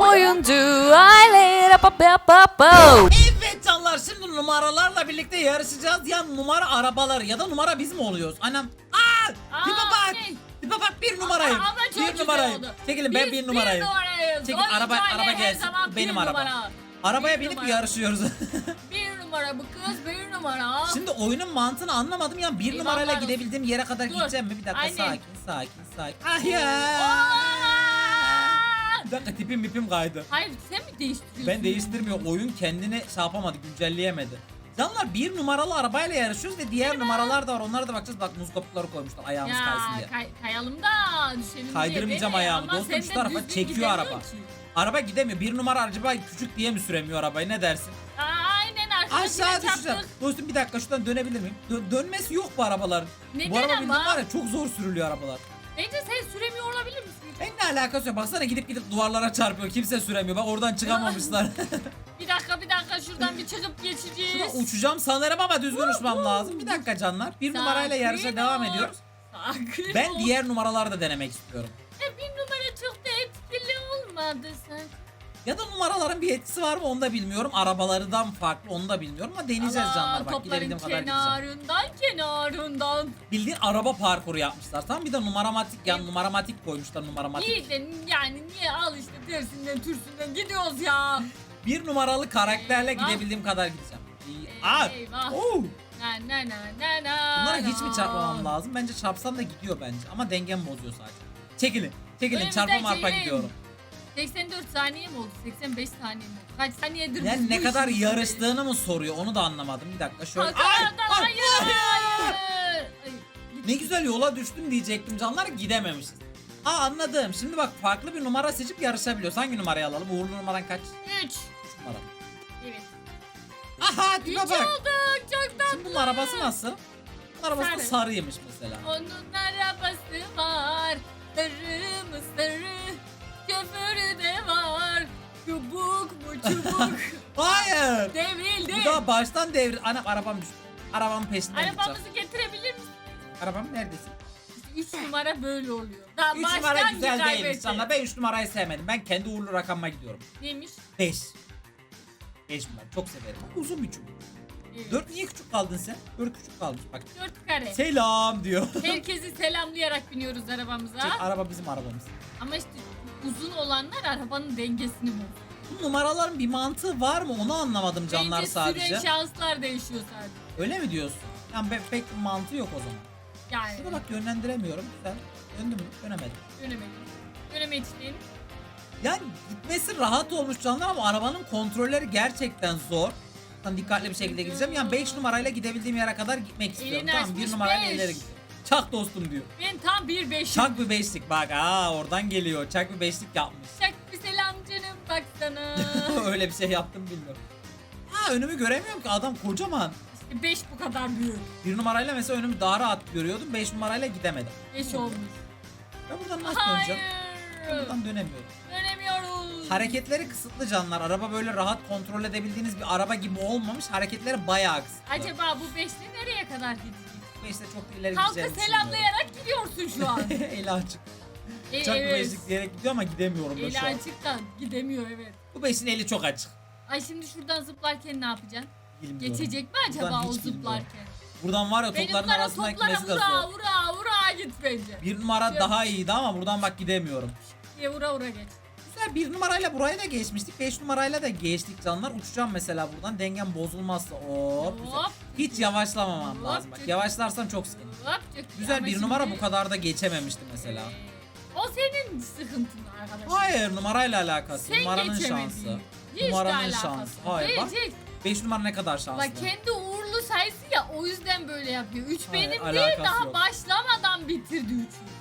oyuncu aile pa pa pa pa. Evet canlar şimdi numaralarla birlikte yarışacağız. Ya numara arabalar ya da numara biz mi oluyoruz? Annem. Aa! Aa, Tipe bak. ne? Tipe bak bir numarayım. Ama çok bir güzel numarayım. oldu. Çekilin ben Biz bir numarayım. Bir numarayız. Çekil, Oyuncu araba- aile araba her gelsin. zaman Benim bir araba. numara. Arabaya Bir binip numara. yarışıyoruz. Bir numara bu kız bir numara. Şimdi oyunun mantığını anlamadım ya. Bir numarayla bakar gidebildiğim yere kadar Dur. gideceğim mi? Bir dakika Aynen. sakin sakin sakin. Ah ya. Aa! Bir dakika tipim mipim kaydı. Hayır sen mi değiştiriyorsun? Ben değiştirmiyor. Oyun kendini şey yapamadı, güncelleyemedi. Canlar bir numaralı arabayla yarışıyoruz ve diğer numaralar da var. Onlara da bakacağız. Bak muz kapıları koymuşlar ayağımız kaysın Ya diye. kay, kayalım da düşelim Kaydırmayacağım diye ayağımı. Dostum şu tarafa çekiyor araba. ki. Araba gidemiyor. Bir numara acaba küçük diye mi süremiyor arabayı? Ne dersin? Aynen arkadaşlar Aşağı düşeceğim. Dostum bir dakika şuradan dönebilir miyim? Dö- dönmesi yok bu arabaların. Neden bu araba ama? var ya çok zor sürülüyor arabalar. Bence sen süremiyor alakası yok. Baksana gidip gidip duvarlara çarpıyor. Kimse süremiyor. Bak oradan çıkamamışlar. Bir dakika bir dakika şuradan bir çıkıp geçeceğiz. uçacağım sanırım ama düzgün uçmam lazım. Bir dakika canlar. Bir numarayla Sakin yarışa devam ol. ediyoruz. Sakin Ben ol. diğer numaraları da denemek istiyorum. E, bir numara çok da etkili olmadı. Ya da numaraların bir etkisi var mı onu da bilmiyorum. Arabalarından farklı onu da bilmiyorum ama deneyeceğiz Allah, canlar. Bak Topların gidebildiğim kadar gideceğim. kenarından kenarından. Bildiğin araba parkuru yapmışlar. Tamam bir de numaramatik yani numaramatik koymuşlar numaramatik. İyi de yani niye al işte tersinden türsünden gidiyoruz ya. Bir numaralı karakterle Eyvah. gidebildiğim kadar gideceğim. İyi. Aa! Eyvah. Oo! Na na na na na. Bunlara hiç mi çarpmamam lazım? Bence çarpsam da gidiyor bence. Ama dengem bozuyor sadece. Çekilin. Çekilin Önümüzden çarpa marpa çekilin. gidiyorum. 84 saniye mi oldu? 85 saniye mi oldu? Kaç saniyedir Yani biz ne bu kadar yarıştığını mı soruyor onu da anlamadım. Bir dakika şöyle. Ay! Hakan, Ay! hayır. Ay! Ay, Ne güzel yola düştüm diyecektim canlar gidememişiz. Aa anladım. Şimdi bak farklı bir numara seçip yarışabiliyoruz. Hangi numarayı alalım? Uğurlu numaran kaç? 3. Üç numara. Evet. Aha 3 tipe olduk. bak. Çok tatlı. Şimdi bunun arabası nasıl? Bunun arabası da Sarı. sarıymış mesela. Onun arabası var. Sarı mı sarı? Kömürü de var. Çubuk mu çubuk? Hayır. Devrildi. Bu da baştan devir. Anam arabam düştü. Arabamın peşinden gideceğim. Arabamızı getirebilir misin? Arabam neredesin? 3 numara böyle oluyor. Daha 3 baştan numara güzel kaybetti. değilmiş canlar. Ben 3 numarayı sevmedim. Ben kendi uğurlu rakamıma gidiyorum. Neymiş? 5. 5 numara çok severim. Uzun bir çubuk. Evet. 4 niye küçük kaldın sen? 4 küçük kalmış bak. Dört kare. Selam diyor. Herkesi selamlayarak biniyoruz arabamıza. Çek, araba bizim arabamız. Ama işte uzun olanlar arabanın dengesini bozuyor. Bu numaraların bir mantığı var mı? Onu anlamadım canlar Bence sadece. süren şanslar değişiyor sadece. Öyle mi diyorsun? Yani be- pek mantığı yok o zaman. Yani Şurada bak yönlendiremiyorum. Güzel. Döndüm mü? Dönemedim. dönemedim. Dönemeçliğin. Yani gitmesi rahat olmuş canlar ama arabanın kontrolleri gerçekten zor. Ben dikkatli bir şekilde gideceğim. Yani 5 numarayla gidebildiğim yere kadar gitmek istiyorum. Elini tamam 1 açmış numarayla beş. ileri gidiyorum. Çak dostum diyor. Ben tam bir beşim. Çak bir beşlik bak. Aa oradan geliyor. Çak bir beşlik yapmış. Çak bir selam canım baksana. Öyle bir şey yaptım bilmiyorum. Ha önümü göremiyorum ki adam kocaman. işte beş bu kadar büyük. Bir numarayla mesela önümü daha rahat görüyordum. 5 numarayla gidemedim. Beş olmuş. Ben buradan nasıl Hayır. döneceğim? Ben buradan dönemiyorum. Dönemiyoruz. Hareketleri kısıtlı canlar. Araba böyle rahat kontrol edebildiğiniz bir araba gibi olmamış. Hareketleri bayağı kısıtlı. Acaba bu beşli nereye kadar gidecek? İşte çok ileri Halkı gideceğini selamlayarak gidiyorsun şu an. düşünmüyorum. Eli açık. E, Çak evet. diyerek gidiyor ama gidemiyorum da Eli şu an. açık da gidemiyor evet. Bu beşin eli çok açık. Ay şimdi şuradan zıplarken ne yapacaksın? Bilmiyorum. Geçecek mi acaba Buradan o hiç bilmiyorum. zıplarken? Buradan var ya Benim topların bana arasına toplara gitmesi de vura zor. vura vura git bence. Bir numara Yok. daha iyiydi ama buradan bak gidemiyorum. Diye vura vura geç. Güzel bir numarayla burayı da geçmiştik. 5 numarayla da geçtik canlar. Uçacağım mesela buradan. Dengem bozulmazsa. Hop. güzel. Hop. Hiç yavaşlamamam Hop, lazım. Bak çok- yavaşlarsam çok sıkıntı. Hop, çok iyi. Güzel Ama bir şimdi, numara bu kadar da geçememişti mesela. e, o senin sıkıntın arkadaşım. Hayır numarayla alakası. Sen Numaranın şansı. Hiç de Numaranın alakası şansı. Hayır bak. 5 numara ne kadar şanslı. Bak kendi uğurlu sayısı ya o yüzden böyle yapıyor. 3 Hayır, benim alakası değil daha yok. başlamadan bitirdi 3'ü.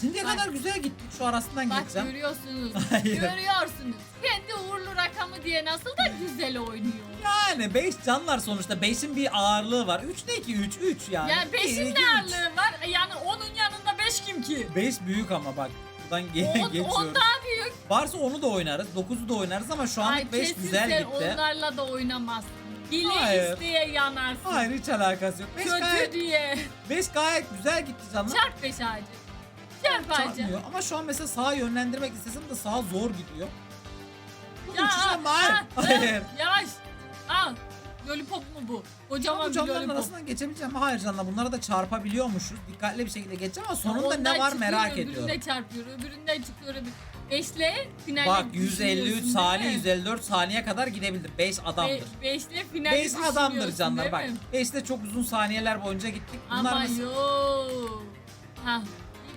Şimdiye Bak. kadar güzel gittik. Şu arasından Bak geçeceğim. görüyorsunuz. Hayır. görüyorsunuz. Kendi uğurlu rakamı diye nasıl da güzel oynuyor. Yani 5 canlar sonuçta. 5'in bir ağırlığı var. 3 ne ki 3? 3 yani. Yani 5'in ne ağırlığı var? Yani onun yanında 5 kim ki? 5 büyük ama bak. Buradan ge- On, geçiyoruz. on daha büyük. Varsa onu da oynarız. 9'u da oynarız ama şu Ay anlık 5 kesin güzel sen gitti. onlarla da oynamazsın. Bile Hayır. isteye yanarsın. Hayır hiç alakası yok. 5 Kötü gayet, diye. 5 gayet güzel gitti canlar. Çarp 5 ağacı. Çarp ağacı. Çarpmıyor. Ama şu an mesela sağa yönlendirmek istesem de sağa zor gidiyor. Uçacağım, hayır, aa, hayır. Yavaş. Al. Lollipop mu bu? Kocaman Bu bir camların lollipop. arasından geçebileceğim? Hayır canlar bunlara da çarpabiliyormuşuz. Dikkatli bir şekilde geçeceğim ama sonunda Ondan ne var çıkıyor, merak ediyorum. Öbüründe çarpıyor, öbüründen çıkıyor. Öbür... Beşle finale Bak düşünüyorsun 153 değil saniye mi? 154 saniye kadar gidebildim. 5 Be- adamdır. beşle finale 5 adamdır düşünüyorsun canlar değil bak. mi? 5'te çok uzun saniyeler boyunca gittik. Bunlar Ama mesela- yok. Ha,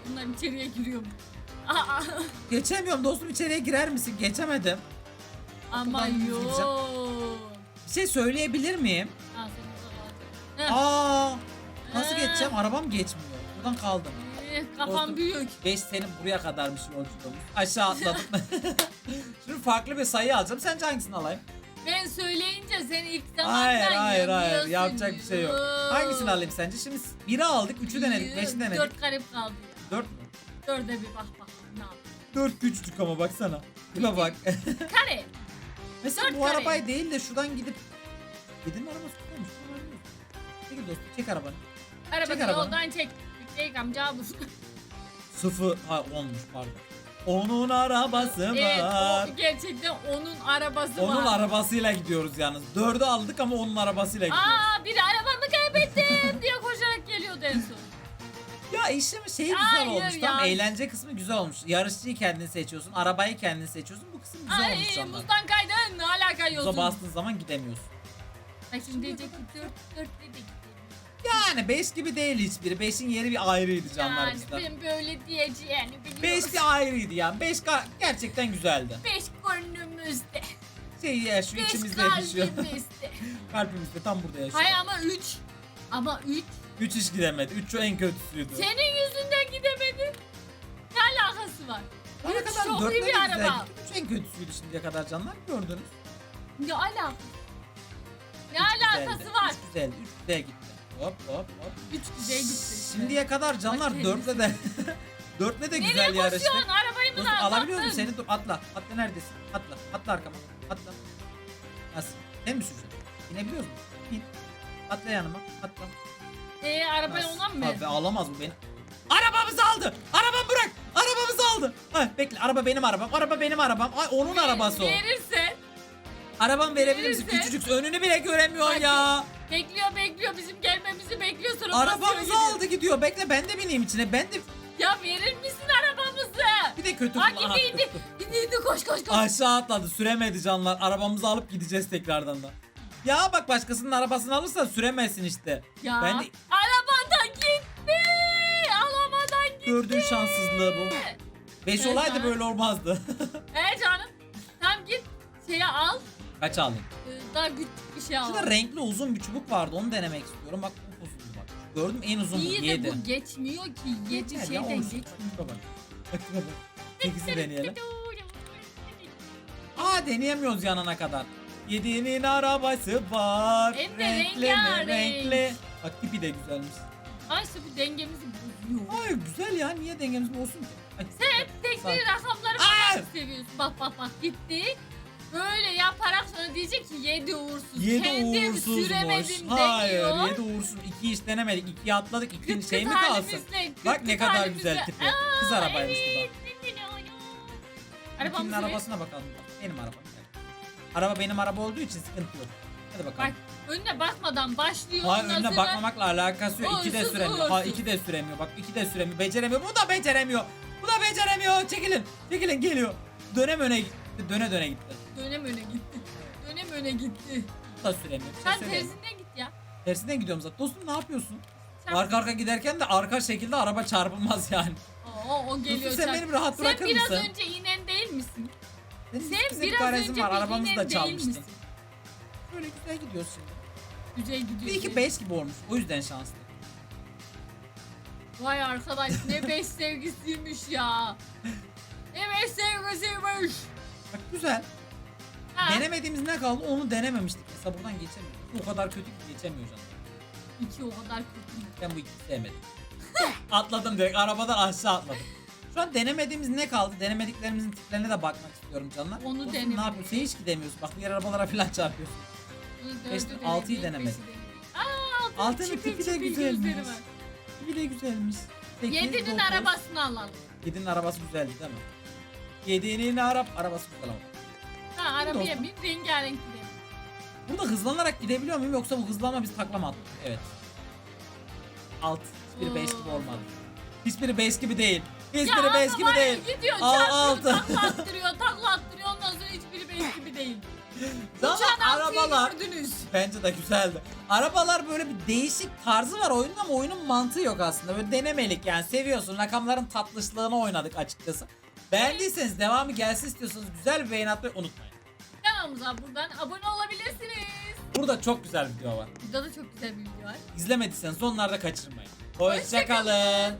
bunlar içeriye giriyor. Aa, Geçemiyorum dostum içeriye girer misin? Geçemedim. ama Buradan düz gideceğim. yok. Bir şey söyleyebilir miyim? Ha. Heh, Aa! Nasıl Ee. geçeceğim? Arabam geçmiyor. Buradan kaldım. eh, Kafam Dostum. büyük. 5 senin buraya kadarmış yolculuğumuz. Aşağı atladım. Şimdi farklı bir sayı alacağım. Sence hangisini alayım? Ben söyleyince sen ilk zamandan Hayır hayır hayır. Yapacak bir şey yok. Hangisini alayım sence? Şimdi 1'i aldık, 3'ü denedik, 5'i denedik. Dört garip kaldı. 4 mü? Dörde bir bak bak. Ne yap? 4 küçücük ama baksana. Buna bak. Kare. Mesela Dört bu kare. arabayı değil de şuradan gidip Gidin arabası tutmamış. Çekil dostum çek arabanı. Arabanı Çek arabanı. yoldan çek. Çek amca bu. Sıfır ha olmuş pardon. Onun arabası Evet var. o gerçekten onun arabası Onun var. arabasıyla gidiyoruz yalnız. Dördü aldık ama onun arabasıyla gidiyoruz. Aa biri arabamı kaybettim diye Ya işlem şeyi güzel Hayır olmuş. ya. Tamam eğlence kısmı güzel olmuş. Yarışçıyı kendin seçiyorsun. Arabayı kendin seçiyorsun. Bu kısım güzel olmuş Ay canlar. muzdan kaydın ne alaka Buza yolsun. bastığın zaman gidemiyorsun. Bak şimdi diyecek ki dört dört dedik. Yani 5 gibi değil hiçbiri. 5'in yeri bir ayrıydı canlar Yani bizde. ben böyle diyeceğini biliyorum. 5 bir ayrıydı yani. 5 gerçekten güzeldi. Beş gönlümüzde. Şey ya şu Beş içimizde yaşıyor. kalbimizde. Kalbimizde tam burada yaşıyor. Hayır ama üç. Ama üç. 3 hiç gidemedi. 3 en kötüsüydü. Senin yüzünden gidemedin. Ne alakası var? Bana Üç kadar çok iyi bir araba. gitti. 3 en kötüsüydü şimdiye kadar canlar. Gördünüz. Ne alakası? Ne alakası var? 3 güzeldi. 3 güzel gitti. Hop hop hop. Üç güzel gitti. Şimdiye kadar canlar Bak dörtle de dörtle de Nereye güzel yarıştık. koşuyorsun? Arabayı mı da alabiliyor atlattın? seni? Dur atla. Atla neredesin? Atla. Atla arkama. Atla. Nasıl? Sen mi süreceksin? İnebiliyor musun? İn. Atla yanıma. Atla. Ee, arabayı ona mı Abi verdin? alamaz bu beni. Arabamızı aldı. Arabamı bırak. Arabamızı aldı. Ay, bekle. Araba benim arabam. Araba benim arabam. Ay onun arabası o. Verirsen. Arabam verebilir misin? verirse- Küçücük önünü bile göremiyor Bak, ya. Bekliyor bekliyor bizim gelmemizi bekliyor sonra basıyor Arabamızı gidiyor. aldı gidiyor. Bekle ben de bineyim içine. Ben de Ya verir misin arabamızı? bir de kötü Ha kullan- indi. İndi indi koş koş koş. Aşağı atladı. Süremedi canlar. Arabamızı alıp gideceğiz tekrardan da. Ya bak başkasının arabasını alırsan süremezsin işte. Ya Ben de arabadan gitti. Arabadan gitti. gördüğün şanssızlığı bu. 5 Evet, olaydı canım. böyle olmazdı. He canım. Tamam git şeye al. Kaç alayım? Ee, Daha küçük bir şey al. Şurada renkli uzun bir çubuk vardı. Onu denemek istiyorum. Bak bu uzun bak. Gördüm en uzun bu. İyi de 7. bu geçmiyor ki. Yedi ya, şeyden olsun. geçmiyor. Bak, bak. Bak, bak. Sekizi deneyelim. Aa deneyemiyoruz yanına kadar. Yediğinin arabası var. Hem de rengarenk. Renkli. Bak tipi de güzelmiş. Ay işte bu dengemizi bozuyor. Ay güzel ya. Niye dengemiz olsun ki? Ay, Sen tekli rakamları Aa! falan seviyorsun. Bak bak bak gitti. Böyle yaparak sonra diyecek ki yedi uğursuz. Yedi Kendim uğursuzmuş. süremedim Hayır deniyor. yedi uğursuz. İki hiç denemedik. İkiye atladık. İki Kıt şey mi kalsın? halimizle, Bak ne kadar halimizle. güzel tipi. Kız arabaymış bu da. Arabamızı ver. arabasına bakalım. Benim arabam. Araba benim araba olduğu için sıkıntı yok. Hadi bakalım. Bak önüne bakmadan başlıyor. Hayır önüne sonra- bakmamakla alakası yok. İki de süremiyor. Ha iki de süremiyor. Bak iki de süremiyor. Beceremiyor. Bu da beceremiyor. Bu da beceremiyor. Çekilin. Çekilin geliyor. Dönem öne gitti. Döne döne gitti. Dönem öne gitti. Dönem öne gitti. Bu da süremiyor. Bir şey Sen söyleyeyim. tersinden git ya. Tersinden gidiyorum zaten. Dostum ne yapıyorsun? Sen... Arka arka giderken de arka şekilde araba çarpılmaz yani. Oo, o geliyor. Dostum sen çarp- beni rahat Sen bırakır biraz mısın? önce inen değil misin? Sen bize bir biraz garajın önce var. Arabamızı da değil çalmıştın. misin? Böyle güzel gidiyoruz şimdi. Güzel gidiyor. Bir iki beş gibi olmuş. O yüzden şanslı. Vay arkadaş ne beş sevgisiymiş ya. Ne beş sevgisiymiş. Bak güzel. Ha, Denemediğimiz ne kaldı onu denememiştik. Mesela buradan geçemiyoruz. O kadar kötü ki geçemiyor canım. iki o kadar kötü. Ben bu ikisini sevmedim. atladım direkt arabadan aşağı atladım. Şu an denemediğimiz ne kaldı? Denemediklerimizin tiplerine de bakmak istiyorum canlar. Onu denemedik. Ne yapıyorsun? Sen hiç gidemiyorsun. Bak diğer arabalara falan çarpıyorsun. Beş- altıyı denemedik. Aa altının Altının tipi de güzelmiş. var. Bir de güzelmiş. Sekiz, Yedinin dokuz. arabasını alalım. Yedinin arabası güzeldi değil mi? Yedinin arab arabası güzel ama. Lütfen arabaya dostum. bin rengarenk gidelim. Burada hızlanarak gidebiliyor muyum yoksa bu hızlanma biz taklama attık? Evet. Alt. Hiçbiri base gibi olmadı. Hiçbiri base gibi değil. Hiçbiri ama gibi değil. Gidiyor çarpıyor altı. takla attırıyor takla attırıyor ondan sonra hiçbiri beş gibi değil. Uçan altıyı arabalar gördünüz. bence de güzeldi. Arabalar böyle bir değişik tarzı var oyunun ama oyunun mantığı yok aslında. Böyle denemelik yani seviyorsun. Rakamların tatlışlığını oynadık açıkçası. Beğendiyseniz devamı gelsin istiyorsanız güzel bir beğeni atmayı unutmayın. Kanalımıza buradan abone olabilirsiniz. Burada çok güzel video var. Burada da çok güzel bir video var. İzlemediyseniz onları da kaçırmayın. Hoşça Hoşçakalın.